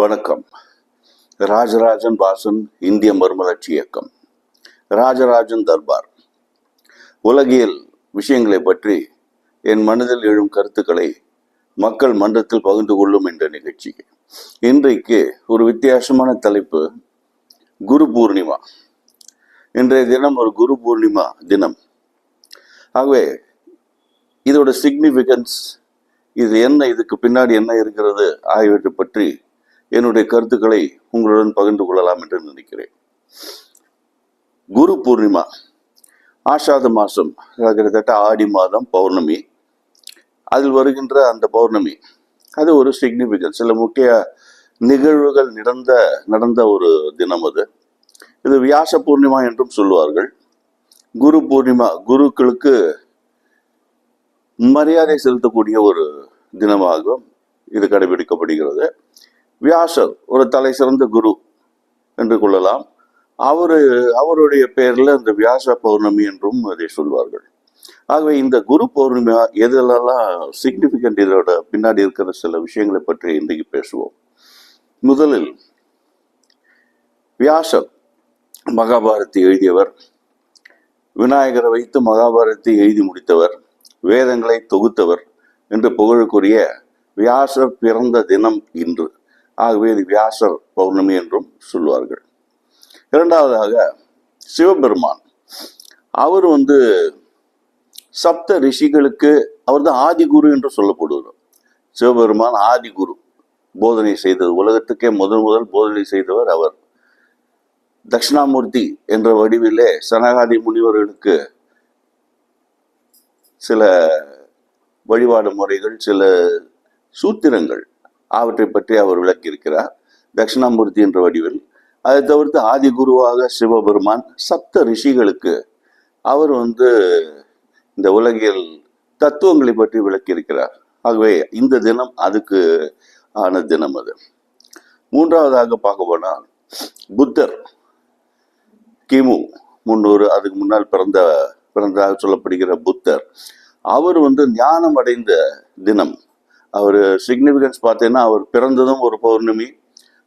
வணக்கம். ராஜராஜன் வாசன் இந்திய மறுமலர்ச்சி இயக்கம். ராஜராஜன் தர்பார். உலகியல் விஷயங்களை பற்றி என் மனதில் எழும் கருத்துக்களை மக்கள் மன்றத்தில் பகிர்ந்து கொள்ளும் என்ற நிகழ்ச்சி இன்றைக்கு ஒரு வித்தியாசமான தலைப்பு குரு பூர்ணிமா. இன்றைய தினம் ஒரு குரு பூர்ணிமா தினம். ஆகவே இதோட சிக்னிஃபிகன்ஸ் இது என்ன இதுக்கு பின்னாடி என்ன இருக்கிறது ஆகியவற்றை பற்றி என்னுடைய கருத்துக்களை உங்களுடன் பகிர்ந்து கொள்ளலாம் என்று நினைக்கிறேன். குரு பூர்ணிமா ஆஷாத மாதம் கிட்டத்தட்ட ஆடி மாதம் பௌர்ணமி. அதில் வருகின்ற அந்த பௌர்ணமி அது ஒரு சிக்னிஃபிகன்ஸ் சில முக்கிய நிகழ்வுகள் நடந்த நடந்த ஒரு தினம் அது. இது வியாச பூர்ணிமா என்றும் சொல்லுவார்கள். குரு பூர்ணிமா குருக்களுக்கு மரியாதை செலுத்தக்கூடிய ஒரு தினமாகவும் இது கடைபிடிக்கப்படுகிறது. வியாசர் ஒரு தலை சிறந்த குரு என்று கொள்ளலாம். அவர் அவருடைய பெயரில் இந்த வியாச பௌர்ணமி என்றும் அதை சொல்வார்கள். ஆகவே இந்த குரு பௌர்ணமி எதெல்லாம் சிக்னிஃபிகண்ட் இதோட பின்னாடி இருக்கிற சில விஷயங்களை பற்றி இன்றைக்கு பேசுவோம். முதலில் வியாசர் மகாபாரத்தை எழுதியவர் விநாயகரை வைத்து மகாபாரத்தை எழுதி முடித்தவர் வேதங்களை தொகுத்தவர் என்று புகழுக்குரிய வியாசர் பிறந்த தினம் இன்று. ஆகவே இது வியாசர் பௌர்ணமி என்றும் சொல்லுவார்கள். இரண்டாவதாக சிவபெருமான். அவர் வந்து சப்த ரிஷிகளுக்கு அவர் தான் ஆதிகுரு என்று சொல்லப்படுவார். சிவபெருமான் ஆதிகுரு. போதனை செய்தது உலகத்துக்கே முதன் முதல் போதனை செய்தவர் அவர். தட்சிணாமூர்த்தி என்ற வடிவிலே சனகாதி முனிவர்களுக்கு சில வழிபாடு முறைகள் சில சூத்திரங்கள் அவற்றை பற்றி அவர் விளக்கியிருக்கிறார். தட்சிணாமூர்த்தி என்ற வடிவில். அதை தவிர்த்து ஆதி குருவாக சிவபெருமான் சப்த ரிஷிகளுக்கு அவர் வந்து இந்த உலகில் தத்துவங்களை பற்றி விளக்கியிருக்கிறார். ஆகவே இந்த தினம் அதுக்கு ஆன தினம் அது. மூன்றாவதாக பார்க்க போனால் புத்தர் கிமு முன்னூறு அதுக்கு முன்னால் பிறந்த பிறந்ததாக சொல்லப்படுகிற புத்தர் அவர் வந்து ஞானம் அடைந்த தினம். அவர் சிக்னிஃபிகன்ஸ் பார்த்தீங்கன்னா அவர் பிறந்ததும் ஒரு பௌர்ணமி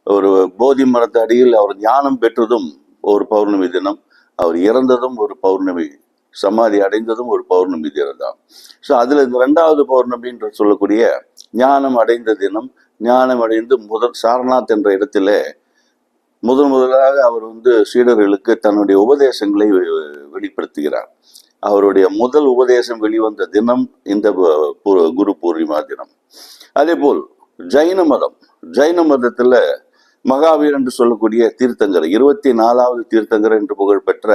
ஒரு போதி மரத்து அடியில் அவர் ஞானம் பெற்றதும் ஒரு பௌர்ணமி தினம் அவர் இறந்ததும் ஒரு பௌர்ணமி சமாதி அடைந்ததும் ஒரு பௌர்ணமி தினம் தான் ஸோ அதில் இந்த ரெண்டாவது பௌர்ணமி என்று சொல்லக்கூடிய ஞானம் அடைந்த தினம் ஞானம் அடைந்து முதல் சாரநாத் என்ற இடத்திலே முதன் முதலாக அவர் வந்து சீடர்களுக்கு தன்னுடைய உபதேசங்களை வெ- வெளிப்படுத்துகிறார். அவருடைய முதல் உபதேசம் வெளிவந்த தினம் இந்த குரு பூர்ணிமா தினம். அதே போல் ஜைன மதம் ஜைன மதத்துல மகாவீர் என்று சொல்லக்கூடிய தீர்த்தங்கர் இருபத்தி நாலாவது தீர்த்தங்கர் என்று புகழ் பெற்ற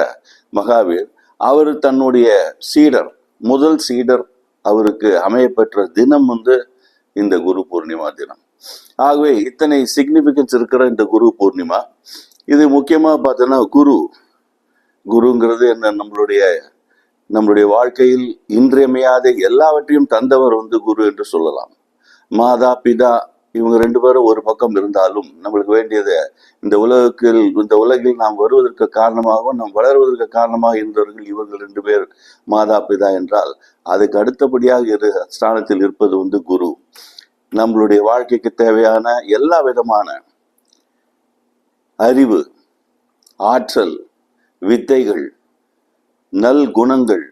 மகாவீர் அவர் தன்னுடைய சீடர் முதல் சீடர் அவருக்கு அமையப்பெற்ற தினம் வந்து இந்த குரு பூர்ணிமா தினம். ஆகவே இத்தனை சிக்னிஃபிகன்ஸ் இருக்கிற இந்த குரு பூர்ணிமா இது முக்கியமாக பார்த்தோன்னா குரு குருங்கிறது என்ன? நம்மளுடைய நம்மளுடைய வாழ்க்கையில் இன்றியமையாத எல்லாவற்றையும் தந்தவர் வந்து குரு என்று சொல்லலாம். மாதா பிதா இவங்க ரெண்டு பேரும் ஒரு பக்கம் இருந்தாலும் நம்மளுக்கு வேண்டியது இந்த உலகில் இந்த உலகில் நாம் வருவதற்கு காரணமாகவும் நாம் வளர்வதற்கு காரணமாக இருந்தவர்கள் இவர்கள் ரெண்டு பேர் மாதா பிதா என்றால் அதுக்கு அடுத்தபடியாக இரு ஸ்தானத்தில் இருப்பது வந்து குரு. நம்மளுடைய வாழ்க்கைக்கு தேவையான எல்லா விதமான அறிவு ஆற்றல் வித்தைகள் நல் குணங்கள்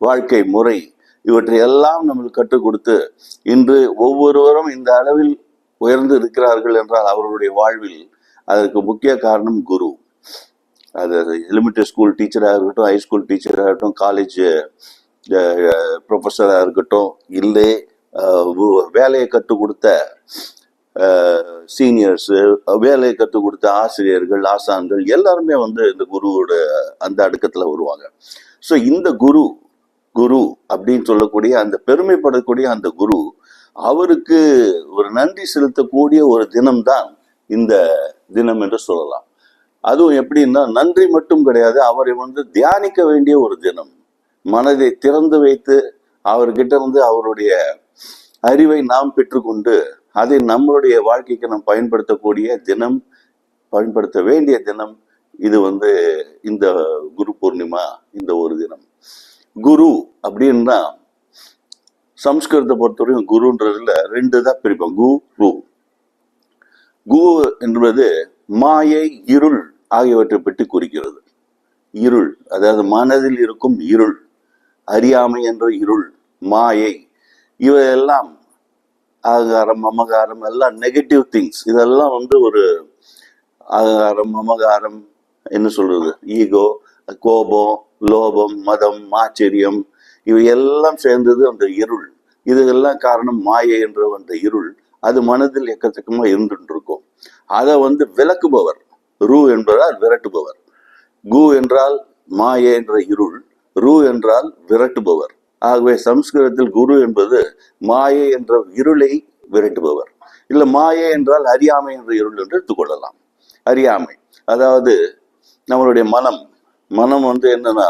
வாழ்க்கை முறை இவற்றை எல்லாம் நம்மளுக்கு கற்றுக் கொடுத்து இன்று ஒவ்வொருவரும் இந்த அளவில் உயர்ந்து இருக்கிறார்கள் என்றால் அவர்களுடைய வாழ்வில் அதற்கு முக்கிய காரணம் குரு. அது எலிமெண்ட்ரி ஸ்கூல் டீச்சராக இருக்கட்டும் ஹை ஸ்கூல் டீச்சராக இருக்கட்டும் காலேஜ் ப்ரொஃபஸராக இருக்கட்டும் இல்லை வேலையை கற்றுக் கொடுத்த சீனியர்ஸு வேலையை கற்றுக் கொடுத்த ஆசிரியர்கள் ஆசான்கள் எல்லாருமே வந்து இந்த குருவோட அந்த அடுக்கத்தில் வருவாங்க. ஸோ இந்த குரு குரு அப்படின்னு சொல்லக்கூடிய அந்த பெருமைப்படக்கூடிய அந்த குரு அவருக்கு ஒரு நன்றி செலுத்தக்கூடிய ஒரு தினம்தான் இந்த தினம் என்று சொல்லலாம். அதுவும் எப்படின்னா நன்றி மட்டும் கிடையாது அவரை வந்து தியானிக்க வேண்டிய ஒரு தினம். மனதை திறந்து வைத்து அவர்கிட்ட இருந்து அவருடைய அறிவை நாம் பெற்றுக்கொண்டு அதை நம்மளுடைய வாழ்க்கைக்கு நம்ம பயன்படுத்தக்கூடிய தினம் பயன்படுத்த வேண்டிய தினம். இது வந்து இந்த குரு பூர்ணிமா இந்த ஒரு தினம். குரு அப்படின்னா சம்ஸ்கிருதத்தை பொறுத்தவரையும் குருன்றதுல ரெண்டு தான் பிரிப்போம். கு ரு. கு என்பது மாயை இருள் ஆகியவற்றை பற்றி குறிக்கிறது. இருள் அதாவது மனதில் இருக்கும் இருள் அறியாமை என்ற இருள் மாயை. இவையெல்லாம் ஆகாரம் மமகாரம் எல்லாம் நெகட்டிவ் திங்ஸ் இதெல்லாம் வந்து ஒரு ஆகாரம் மமகாரம் என்ன சொல்றது? ஈகோ கோபம் லோபம் மதம் ஆச்சரியம் இவை எல்லாம் சேர்ந்தது அந்த இருள். இதுக்கெல்லாம் காரணம் மாயை என்ற அந்த இருள். அது மனதில் எக்கச்சக்கமா இருந்துட்டு இருக்கும் அதை வந்து விளக்குபவர். ரூ என்பதால் விரட்டுபவர். கு என்றால் மாயை என்ற இருள். ரூ என்றால் விரட்டுபவர். ஆகவே சம்ஸ்கிருதத்தில் குரு என்பது மாயை என்ற இருளை விரட்டுபவர். இல்ல மாயை என்றால் அறியாமை என்ற இருள் என்று எடுத்துக்கொள்ளலாம் அறியாமை. அதாவது நம்மளுடைய மனம். மனம் வந்து என்னன்னா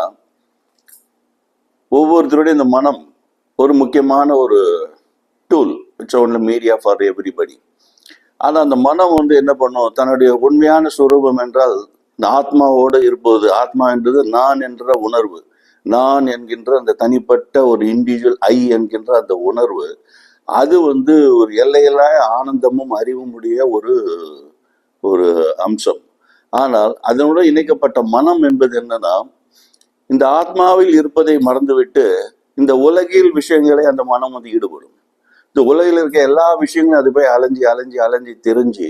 ஒவ்வொருத்தருடைய இந்த மனம் ஒரு முக்கியமான ஒரு tool it's only media for everybody ஆனால் அந்த மனம் வந்து என்ன பண்ணும்? தன்னுடைய உண்மையான சுரூபம் என்றால் இந்த ஆத்மாவோடு இருப்பது. ஆத்மா என்றது நான் என்ற உணர்வு. நான் என்கின்ற அந்த தனிப்பட்ட ஒரு இண்டிவிஜுவல் ஐ என்கின்ற அந்த உணர்வு அது வந்து ஒரு எல்லையில்லா ஆனந்தமும் அறிவும் உடைய ஒரு ஒரு அம்சம். ஆனால் அதனுடன் இணைக்கப்பட்ட மனம் என்பது என்னன்னா இந்த ஆத்மாவில் இருப்பதை மறந்துவிட்டு இந்த உலகில் விஷயங்களை அந்த மனம் வந்து ஈடுபடும். இந்த உலகில் இருக்க எல்லா விஷயங்களும் அது போய் அலைஞ்சி அலைஞ்சி அலைஞ்சி தெரிஞ்சு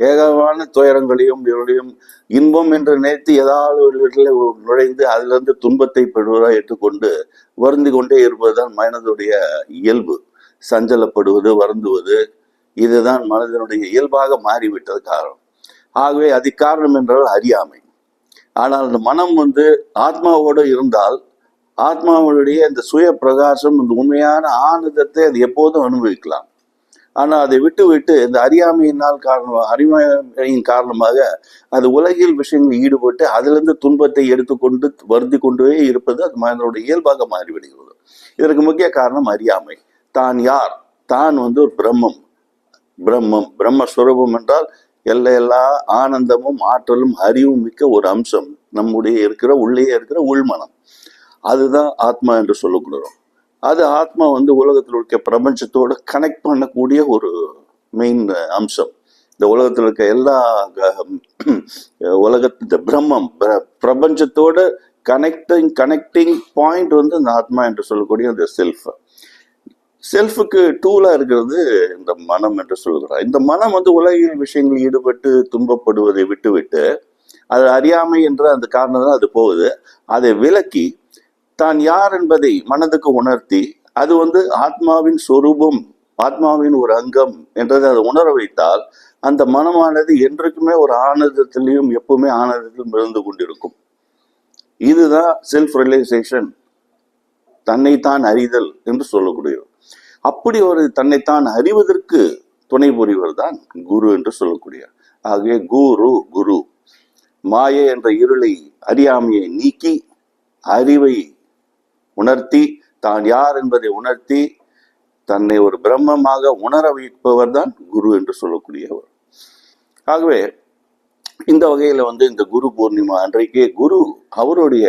ஏகமான துயரங்களையும் இவருடையும் இன்பம் என்று நினைத்து ஏதாவது ஒரு வீட்டில் நுழைந்து அதிலிருந்து துன்பத்தை பெறுவதாக ஏற்றுக்கொண்டு வருந்தி கொண்டே இருப்பதுதான் மனதுடைய இயல்பு. சஞ்சலப்படுவது வருந்துவது இதுதான் மனதினுடைய இயல்பாக மாறிவிட்டது காரணம். ஆகவே அது காரணம் என்றால் அறியாமை. ஆனால் அந்த மனம் வந்து ஆத்மாவோடு இருந்தால் ஆத்மாவுடைய இந்த சுய பிரகாசம் இந்த உண்மையான ஆனந்தத்தை அது எப்போதும் அனுபவிக்கலாம். ஆனால் அதை விட்டு விட்டு இந்த அறியாமையினால் காரணமாக அறியாமையின் காரணமாக அது உலகில் விஷயங்களில் ஈடுபட்டு அதிலிருந்து துன்பத்தை எடுத்துக்கொண்டு வருந்தி கொண்டே இருப்பது அது மனிதனுடைய இயல்பாக மாறிவிடுகிறது இதற்கு முக்கிய காரணம் அறியாமை. தான் யார்? தான் வந்து ஒரு பிரம்மம். பிரம்மம் பிரம்மஸ்வரூபம் என்றால் எல்லையெல்லா ஆனந்தமும் ஆற்றலும் அறிவும் மிக்க ஒரு அம்சம். நம்முடைய இருக்கிற உள்ளே இருக்கிற உள்மனம். அதுதான் ஆத்மா என்று சொல்லக்கூடாது அது ஆத்மா வந்து உலகத்தில் இருக்க பிரபஞ்சத்தோடு கனெக்ட் பண்ணக்கூடிய ஒரு மெயின் அம்சம். இந்த உலகத்தில் இருக்க எல்லா உலகத்து இந்த பிரம்மம் பிர- பிரபஞ்சத்தோட கனெக்டிங் கனெக்டிங் பாயிண்ட் வந்து இந்த ஆத்மா என்று சொல்லக்கூடிய அந்த செல்ஃப் செல்ஃபுக்கு டூலாக இருக்கிறது இந்த மனம் என்று சொல்கிறார். இந்த மனம் வந்து உலகில் விஷயங்களில் ஈடுபட்டு துன்பப்படுவதை விட்டுவிட்டு அது அறியாமை என்ற அந்த காரணம் தான் அது போகுது. அதை விலக்கி தான் யார் என்பதை மனதுக்கு உணர்த்தி அது வந்து ஆத்மாவின் சொரூபம் ஆத்மாவின் ஒரு அங்கம் என்றதை அதை உணர வைத்தால் அந்த மனமானது என்றைக்குமே ஒரு ஆனந்தத்திலையும் எப்பவுமே ஆனந்தத்திலும் இருந்து கொண்டிருக்கும். இதுதான் செல்ஃப் ரியலைசேஷன் தன்னைத்தான் அறிதல் என்று சொல்லக்கூடியது. அப்படி ஒரு தன்னைத்தான் அறிவதற்கு துணை புரிவர் தான் குரு என்று சொல்லக்கூடிய ஆகவே குரு குரு மாயை என்ற இருளை அறியாமையை நீக்கி அறிவை உணர்த்தி தான் யார் என்பதை உணர்த்தி தன்னை ஒரு பிரம்மமாக உணர வைப்பவர் தான் குரு என்று சொல்லக்கூடியவர். ஆகவே இந்த வகையில வந்து இந்த குரு பூர்ணிமா அன்றைக்கே குரு அவருடைய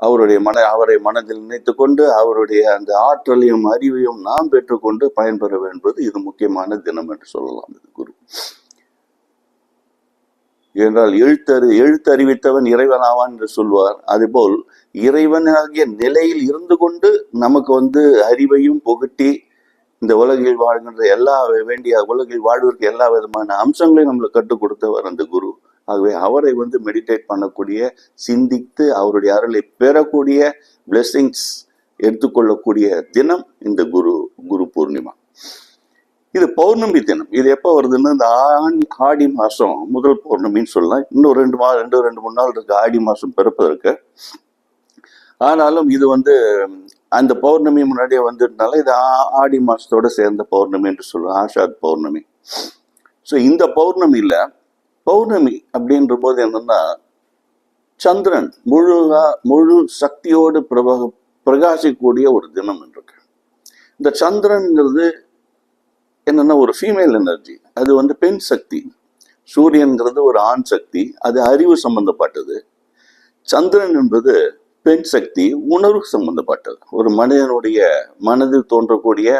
அவருடைய மன அவரை மனதில் நினைத்து கொண்டு அவருடைய அந்த ஆற்றலையும் அறிவையும் நாம் பெற்றுக்கொண்டு பயன்பெற வேண்டும் இது முக்கியமான தினம் என்று சொல்லலாம் இது குரு. என்றால் எழுத்தறி எழுத்தறிவித்தவன் இறைவனாவான் என்று சொல்வார். அதுபோல் இறைவனாகிய நிலையில் இருந்து கொண்டு நமக்கு வந்து அறிவையும் புகட்டி இந்த உலகில் வாழ்கின்ற எல்லா வேண்டிய உலகில் வாழ்வதற்கு எல்லா விதமான அம்சங்களையும் நம்மளுக்கு கற்றுக் கொடுத்தவர் அந்த குரு. ஆகவே அவரை வந்து மெடிடேட் பண்ணக்கூடிய சிந்தித்து அவருடைய அருளை பெறக்கூடிய பிளெஸ்ஸிங்ஸ் எடுத்துக்கொள்ளக்கூடிய தினம் இந்த குரு குரு பூர்ணிமா. இது பௌர்ணமி தினம். இது எப்போ வருதுன்னா இந்த ஆண் ஆடி மாசம் முதல் பௌர்ணமின்னு சொல்லலாம். இன்னும் ரெண்டு மா ரெண்டு ரெண்டு மூணு நாள் இருக்கு. ஆடி மாதம் பிறப்பதற்கு. ஆனாலும் இது வந்து அந்த பௌர்ணமி முன்னாடியே வந்துட்டனால இது ஆ- ஆடி மாசத்தோட சேர்ந்த பௌர்ணமி என்று சொல்லுவோம் ஆஷாத் பௌர்ணமி. ஸோ இந்த பௌர்ணமியில பௌர்ணமி அப்படின்ற போது என்னன்னா சந்திரன் முழுகா முழு சக்தியோடு பிரபக பிரகாசிக்கக்கூடிய ஒரு தினம் இருக்கு இந்த சந்திரன்ங்கிறது என்னன்னா ஒரு ஃபீமேல் எனர்ஜி அது வந்து பெண் சக்தி. சூரியன்கிறது ஒரு ஆண் சக்தி. அது அறிவு சம்பந்தப்பட்டது. சந்திரன் என்பது பெண் சக்தி உணர்வு சம்பந்தப்பட்டது. ஒரு மனிதனுடைய மனதில் தோன்றக்கூடிய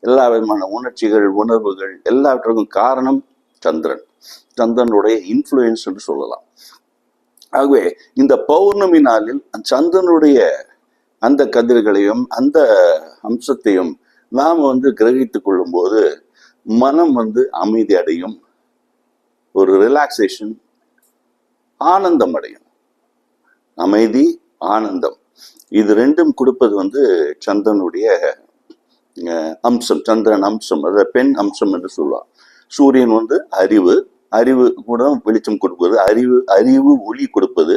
எல்லா விதமான உணர்ச்சிகள் உணர்வுகள் எல்லாவற்றுக்கும் காரணம் சந்திரன். சந்திரனுடைய இன்ஃப்ளூயன்ஸ் என்று சொல்லலாம். ஆகவே இந்த பௌர்ணமி நாளில் சந்திரனுடைய அந்த கதிர்களையும் அந்த அம்சத்தையும் நாம் வந்து கிரகித்துக் கொள்ளும்போது மனம் வந்து அமைதி அடையும். ஒரு ரிலாக்ஸேஷன் ஆனந்தம் அடையும். அமைதி ஆனந்தம். இது ரெண்டும் கொடுப்பது வந்து சந்திரனுடைய அம்சம். சந்திரன் அம்சம் அதாவது பெண் அம்சம் என்று சொல்லலாம் சூரியன் வந்து அறிவு அறிவு கூட வெளிச்சம் கொடுப்பது அறிவு அறிவு ஒளி கொடுப்பது.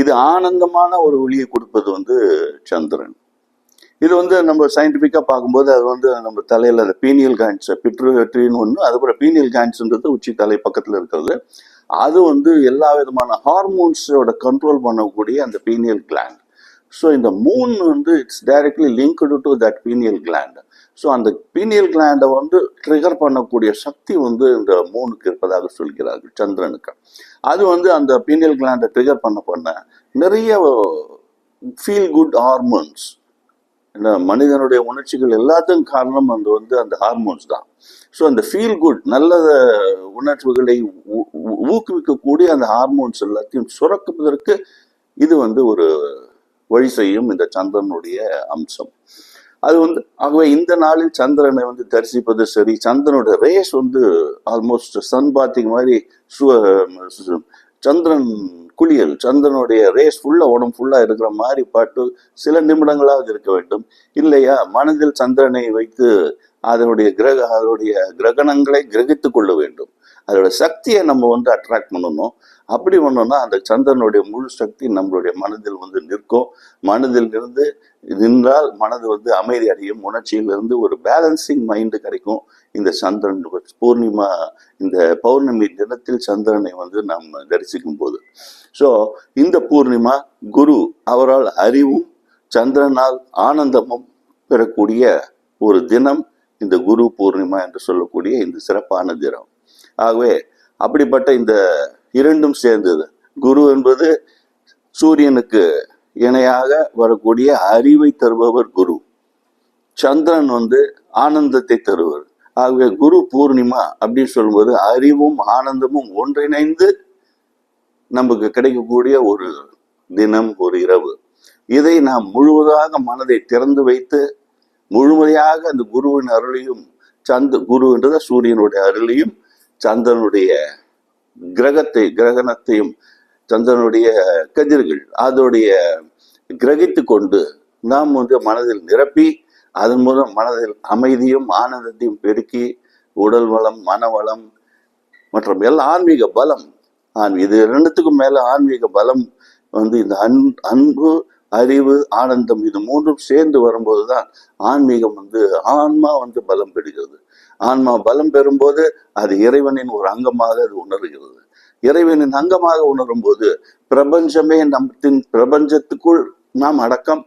இது ஆனந்தமான ஒரு ஒளியை கொடுப்பது வந்து சந்திரன். இது வந்து நம்ம சயின்டிஃபிக்காக பார்க்கும்போது அது வந்து நம்ம தலையில் அந்த பீனியல் கான்ஸ் பிட்ருவெட்ரின்னு ஒன்று அதுக்கப்புறம் பீனியல் காயின்ஸ்ன்றது உச்சி தலை பக்கத்தில் இருக்கிறது. அது வந்து எல்லா விதமான ஹார்மோன்ஸோட கண்ட்ரோல் பண்ணக்கூடிய அந்த பீனியல் கிளாண்ட் ஸோ இந்த மூன் வந்து it's directly linked to that pineal gland so அந்த பீனியல் கிளாண்டை வந்து ட்ரிகர் பண்ணக்கூடிய சக்தி வந்து இந்த மூணுக்கு இருப்பதாக சொல்கிறார்கள் சந்திரனுக்கு. அது வந்து அந்த பீனியல் கிளாண்டை ட்ரிகர் பண்ண பண்ண நிறைய ஃபீல் குட் ஹார்மோன்ஸ் என்ன மனிதனுடைய உணர்ச்சிகள் எல்லாத்துக்கும் காரணம் அந்த வந்து அந்த ஹார்மோன்ஸ் தான். ஸோ அந்த ஃபீல் குட் நல்ல உணர்வுகளை ஊ- ஊக்குவிக்கக்கூடிய அந்த ஹார்மோன்ஸ் எல்லாத்தையும் சுரக்குவதற்கு இது வந்து ஒரு வழி செய்யும் இந்த சந்திரனுடைய அம்சம். அது வந்து ஆகவே இந்த நாளில் சந்திரனை வந்து தரிசிப்பது சரி சந்திரனுடைய ரேஸ் வந்து ஆல்மோஸ்ட் சன் பாத்திங் மாதிரி சுவ சந்திரன் குளியல் சந்திரனுடைய ரேஸ் ஃபுல்லா உடம்பு ஃபுல்லா இருக்கிற மாதிரி பாட்டு சில நிமிடங்களாவது இருக்க வேண்டும். இல்லையா? மனதில் சந்திரனை வைத்து அதனுடைய கிரக அதனுடைய கிரகணங்களை கிரகித்துக் கொள்ள வேண்டும். அதோட சக்தியை நம்ம வந்து அட்ராக்ட் பண்ணணும். அப்படி ஒன்றுன்னா அந்த சந்திரனுடைய முழு சக்தி நம்மளுடைய மனதில் வந்து நிற்கும். மனதில் இருந்து நின்றால் மனது வந்து அமைதி அடையும். உணர்ச்சியிலிருந்து ஒரு பேலன்சிங் மைண்டு கிடைக்கும். இந்த சந்திரன் பூர்ணிமா இந்த பௌர்ணமி தினத்தில் சந்திரனை வந்து நாம் தரிசிக்கும் போது ஸோ இந்த பூர்ணிமா குரு அவரால் அறிவும் சந்திரனால் ஆனந்தமும் பெறக்கூடிய ஒரு தினம் இந்த குரு பூர்ணிமா என்று சொல்லக்கூடிய இந்த சிறப்பான தினம். ஆகவே அப்படிப்பட்ட இந்த இரண்டும் சேர்ந்தது. குரு என்பது சூரியனுக்கு இணையாக வரக்கூடிய அறிவை தருபவர் குரு. சந்திரன் வந்து ஆனந்தத்தை தருவர். ஆகவே குரு பூர்ணிமா அப்படின்னு சொல்லும்போது அறிவும் ஆனந்தமும் ஒன்றிணைந்து நமக்கு கிடைக்கக்கூடிய ஒரு தினம் ஒரு இரவு. இதை நாம் முழுவதாக மனதை திறந்து வைத்து முழுமையாக அந்த குருவின் அருளையும் சந்த குருன்றத சூரியனுடைய அருளையும் சந்திரனுடைய கிரகத்தை கிரகணத்தையும் சந்திரனுடைய கதிர்கள் அதோடைய கிரகித்து கொண்டு நாம் வந்து மனதில் நிரப்பி அதன் மூலம் மனதில் அமைதியும் ஆனந்தத்தையும் பெருக்கி உடல் வளம் மனவளம் மற்றும் எல்லா ஆன்மீக பலம் ஆன் இது ரெண்டுத்துக்கும் மேல ஆன்மீக பலம் வந்து இந்த அன் அன்பு அறிவு ஆனந்தம் இது மூன்றும் சேர்ந்து வரும்போது தான் ஆன்மீகம் வந்து ஆன்மா வந்து பலம் பெறுகிறது. ஆன்மா பலம் பெறும்போது அது இறைவனின் ஒரு அங்கமாக அது உணர்கிறது. இறைவனின் அங்கமாக உணரும் போது பிரபஞ்சமே நம்மத்தின் பிரபஞ்சத்துக்குள் நாம் அடக்கம்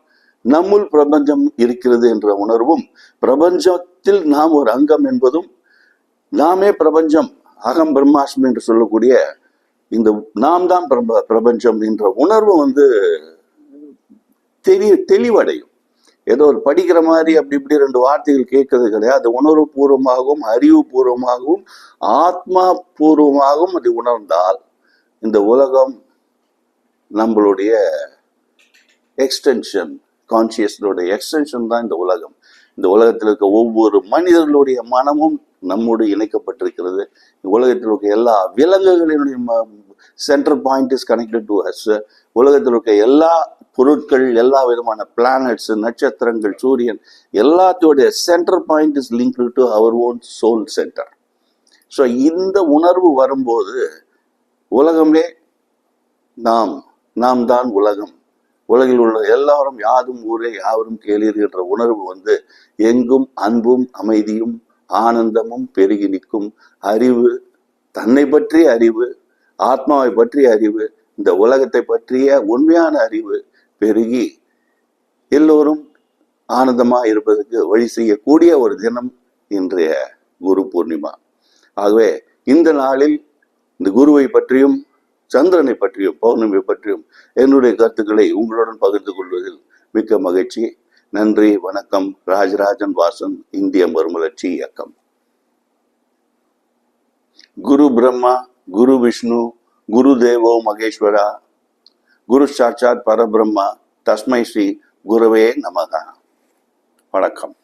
நம்முள் பிரபஞ்சம் இருக்கிறது என்ற உணர்வும் பிரபஞ்சத்தில் நாம் ஒரு அங்கம் என்பதும் நாமே பிரபஞ்சம் அகம் பிரம்மாஸ்மி என்று சொல்லக்கூடிய இந்த நாம் தான் பிரப பிரபஞ்சம் என்ற உணர்வு வந்து தெளி தெளிவடையும். ஏதோ ஒரு படிக்கிற மாதிரி அப்படி இப்படி ரெண்டு வார்த்தைகள் கேட்கறது கிடையாது. உணர்வு பூர்வமாகவும் அறிவு பூர்வமாகவும் ஆத்மா பூர்வமாகவும் அது உணர்ந்தால் இந்த உலகம் நம்மளுடைய எக்ஸ்டென்ஷன் கான்சியஸ்னுடைய எக்ஸ்டென்ஷன் தான் இந்த உலகம். இந்த உலகத்தில் இருக்க ஒவ்வொரு மனிதர்களுடைய மனமும் நம்மோடு இணைக்கப்பட்டிருக்கிறது. உலகத்தில் இருக்க எல்லா விலங்குகளினுடைய centre point is connected to us உலகத்தில் இருக்க எல்லா பொருட்கள் எல்லா விதமான பிளானட்ஸ் நட்சத்திரங்கள் சூரியன் எல்லாத்தோடைய centre point is link to our own soul centre so இந்த உணர்வு வரும்போது உலகமே நாம் நாம் தான் உலகம். உலகில் உள்ள எல்லாரும் யாரும் ஊரே யாவரும் கேளீர் என்ற உணர்வு வந்து எங்கும் அன்பும் அமைதியும் ஆனந்தமும் பெருகி நிற்கும் அறிவு தன்னை பற்றிய அறிவு ஆத்மாவை பற்றிய அறிவு இந்த உலகத்தை பற்றிய உண்மையான அறிவு பெருகி எல்லோரும் ஆனந்தமா இருப்பதற்கு வழி செய்யக்கூடிய ஒரு தினம் இன்றைய குரு பூர்ணிமா. ஆகவே இந்த நாளில் இந்த குருவை பற்றியும் சந்திரனை பற்றியும் பௌர்ணமி பற்றியும் என்னுடைய கருத்துக்களை உங்களுடன் பகிர்ந்து கொள்வதில் மிக்க மகிழ்ச்சி. நன்றி வணக்கம். ராஜராஜன் வாசன் இந்திய மறுமலர்ச்சி இயக்கம். குரு பிரம்மா குரு விஷ்ணு குரு தேவோ மகேஸ்வரா குரு சாட்சாத் பரபிரம்மா தஸ்மை ஸ்ரீ குருவே நமகா. வணக்கம்.